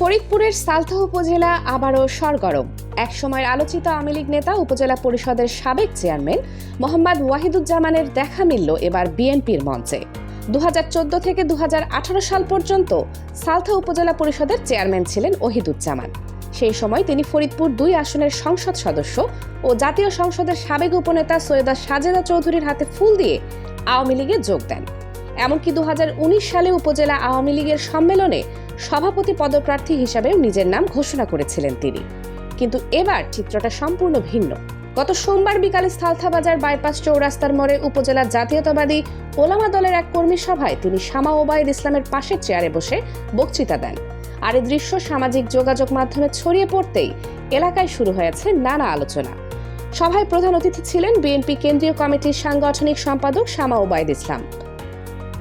ফরিদপুরের সালথা উপজেলা আবারও সরগরম। একসময় আলোচিত আওয়ামী লীগ নেতা উপজেলা পরিষদের সাবেক চেয়ারম্যান মোহাম্মদ ওয়াহিদুজ্জামানের দেখা মিলল এবার বিএনপির মঞ্চে। দুহাজার চোদ্দ থেকে দুহাজার আঠারো সাল পর্যন্ত সালথা উপজেলা পরিষদের চেয়ারম্যান ছিলেন ওহিদুজ্জামান সেই সময় তিনি ফরিদপুর দুই আসনের সংসদ সদস্য ও জাতীয় সংসদের সাবেক উপনেতা সৈয়দা সাজেদা চৌধুরীর হাতে ফুল দিয়ে আওয়ামী লীগে যোগ দেন। এমনকি দু হাজার উনিশ সালে উপজেলা আওয়ামী লীগের সম্মেলনে সভাপতি পদপ্রার্থী হিসাবেও নিজের নাম ঘোষণা করেছিলেন তিনি। কিন্তু এবার চিত্রটা সম্পূর্ণ ভিন্ন। গত সোমবার বিকালে সালথা বাজার বাইপাস চৌরাস্তার মোড়ে উপজেলার জাতীয়তাবাদী ওলামা দলের এক কর্মী সভায় তিনি শামা ওবায়দ ইসলামের পাশের চেয়ারে বসে বক্তৃতা দেন। আর এই দৃশ্য সামাজিক যোগাযোগ মাধ্যমে ছড়িয়ে পড়তেই এলাকায় শুরু হয়েছে নানা আলোচনা। সভায় প্রধান অতিথি ছিলেন বিএনপি কেন্দ্রীয় কমিটির সাংগঠনিক সম্পাদক শামা ওবায়দ ইসলাম।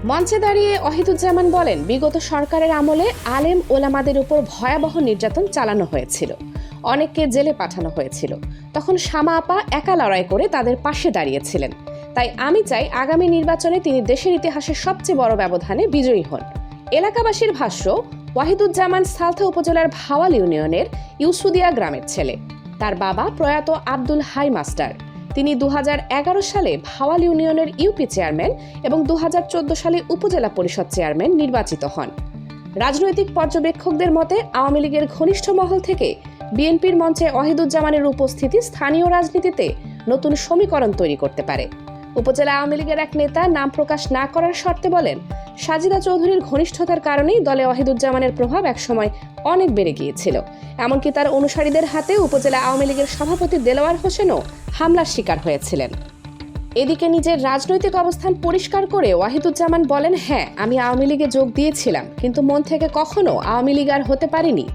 মঞ্চে দাঁড়িয়ে অহিদুজ্জামান বলেন, বিগত সরকারের আমলে আলেম ওলামাদের উপর ভয়াবহ নির্যাতন চালানো হয়েছিল। অনেককে জেলে পাঠানো হয়েছিল। তখন শামা আপা একা লড়াই করে তাদের পাশে দাঁড়িয়েছিলেন। তাই আমি চাই আগামী নির্বাচনে তিনি দেশের ইতিহাসে সবচেয়ে বড় ব্যবধানে বিজয়ী হন। এলাকাবাসীর ভাষ্য, ওয়াহিদুজ্জামান সালথা উপজেলার ভাওয়াল ইউনিয়নের ইউসুদিয়া গ্রামের ছেলে। তার বাবা প্রয়াত আব্দুল হাই মাস্টার। তিনি দু হাজার এগারো সালে ভাওয়াল ইউনিয়নের ইউপি চেয়ারম্যান এবং দুহাজার চোদ্দ সালে উপজেলা পরিষদ চেয়ারম্যান নির্বাচিত হন। রাজনৈতিক পর্যবেক্ষকদের মতে, আওয়ামী লীগের ঘনিষ্ঠ মহল থেকে বিএনপির মঞ্চে ওয়াহিদুজ্জামানের উপস্থিতি স্থানীয় রাজনীতিতে নতুন সমীকরণ তৈরি করতে পারে। উপজেলা আওয়ামী লীগের এক নেতা নাম প্রকাশ না করার শর্তে বলেন সাজিদা চৌধুরীর ঘনিষ্ঠতার কারণেই দলে ওয়াহিদুজ্জামানের প্রভাব একসময় অনেক বেড়ে গিয়েছিল। এমনকি তার অনুসারীদের হাতে উপজেলা আওয়ামী লীগের সভাপতি দেলোয়ার হোসেনও হামলার শিকার হয়েছিলেন। এদিকে নিজের রাজনৈতিক অবস্থান পরিষ্কার করে ওয়াহিদুজ্জামান বলেন হ্যাঁ আমি আওয়ামী লীগে যোগ দিয়েছিলাম, কিন্তু মন থেকে কখনো আওয়ামী লীগ আর হতে পারিনি।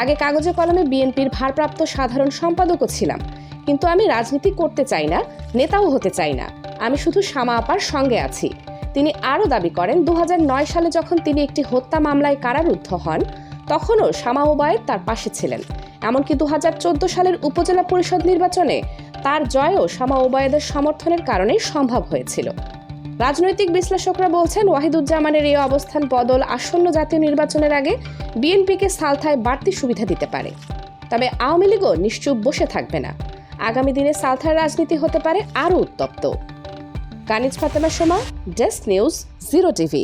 আগে কাগজে কলমে বিএনপির ভারপ্রাপ্ত সাধারণ সম্পাদকও ছিলাম, কিন্তু আমি রাজনীতি করতে চাই না, নেতাও হতে চাই না। আমি শুধু শামা আপার সঙ্গে আছি। তিনি আরও দাবি করেন দু হাজার নয় সালে যখন তিনি একটি হত্যা মামলায় কারারুদ্ধ হন, তখনও শামা ওবায়েদ তার পাশে ছিলেন। এমনকি দু হাজার চোদ্দ সালের উপজেলা পরিষদ নির্বাচনে তার জয়ও শামা ওবায়েদের সমর্থনের কারণেই সম্ভব হয়েছিল। রাজনৈতিক বিশ্লেষকরা বলছেন, ওয়াহিদুজ্জামানের এই অবস্থান বদল আসন্ন জাতীয় নির্বাচনের আগে বিএনপিকে সালথায় বাড়তি সুবিধা দিতে পারে। তবে আওয়ামী লীগও নিশ্চুপ বসে থাকবে না। আগামী দিনে সালথার রাজনীতি হতে পারে আরও উত্তপ্ত। Kaniz Fatema Soma desk news zero TV